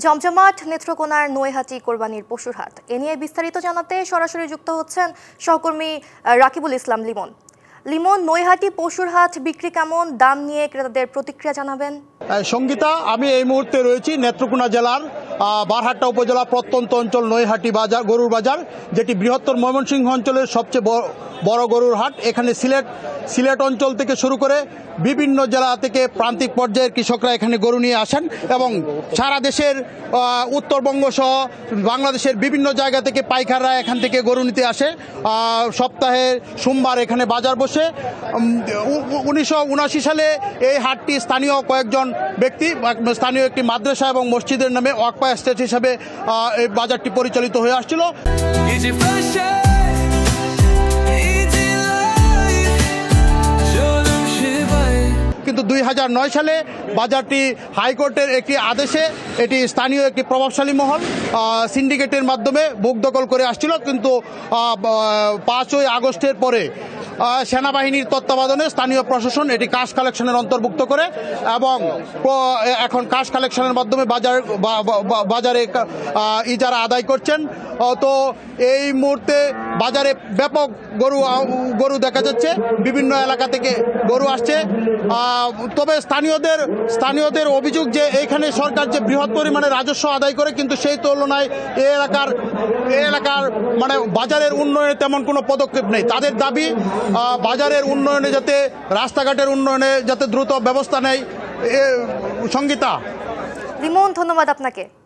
জমজমাট নেত্রকোনার নৈহাটি কোরবানির পশুরহাট এ নিয়ে বিস্তারিত জানাতে সরাসরি যুক্ত হচ্ছেন সহকর্মী রাকিবুল ইসলাম লিমন। লিমন, নৈহাটি পশুরহাট বিক্রি কেমন? দাম নিয়ে ক্রেতাদের প্রতিক্রিয়া জানাবেন। সঙ্গীতা, আমি এই মুহূর্তে রয়েছি নেত্রকোনা জেলার বারহাট্টা উপজেলা প্রত্যন্ত অঞ্চল নৈহাটি বাজার, গরুর বাজার, যেটি বৃহত্তর ময়মনসিংহ অঞ্চলের সবচেয়ে বড়- গরুর হাট। এখানে সিলেট সিলেট অঞ্চল থেকে শুরু করে বিভিন্ন জেলা থেকে প্রান্তিক পর্যায়ের কৃষকরা এখানে গরু নিয়ে আসেন এবং সারা দেশের উত্তরবঙ্গ সহ বাংলাদেশের বিভিন্ন জায়গা থেকে পাইকাররা এখান থেকে গরু নিতে আসে। সপ্তাহে সোমবার এখানে বাজার বসে। উনিশশো উনাশি সালে এই হাটটি স্থানীয় কয়েকজন ব্যক্তি স্থানীয় একটি মাদ্রাসা এবং মসজিদের নামে ওয়াকপা স্টেট হিসাবে এই বাজারটি পরিচালিত হয়ে আসছিল. কিন্তু দুই হাজার নয় সালে বাজারটি হাইকোর্টের একটি আদেশে এটি স্থানীয় একটি প্রভাবশালী মহল সিন্ডিকেটের মাধ্যমে বুক দখল করে আসছিল। কিন্তু পাঁচই আগস্টের পরে সেনাবাহিনীর তত্ত্বাবধানে স্থানীয় প্রশাসন এটি কাশ কালেকশনের অন্তর্ভুক্ত করে এবং এখন কাশ কালেকশনের মাধ্যমে বাজার বাজারে ইজারা আদায় করছেন। তো এই মুহূর্তে বাজারে ব্যাপক গরু গরু দেখা যাচ্ছে, বিভিন্ন এলাকা থেকে গরু আসছে। তবে স্থানীয়দের স্থানীয়দের অভিযোগ যে এইখানে সরকার যে বৃহৎ পরিমাণে রাজস্ব আদায় করে, কিন্তু সেই তুলনায় এ এলাকার এ এলাকার মানে বাজারের উন্নয়নে তেমন কোনো পদক্ষেপ নেই। তাদের দাবি বাজারের উন্নয়নে যাতে, রাস্তাঘাটের উন্নয়নে যাতে দ্রুত ব্যবস্থা নেয় সঙ্গীতা। লিমন ধন্যবাদ আপনাকে।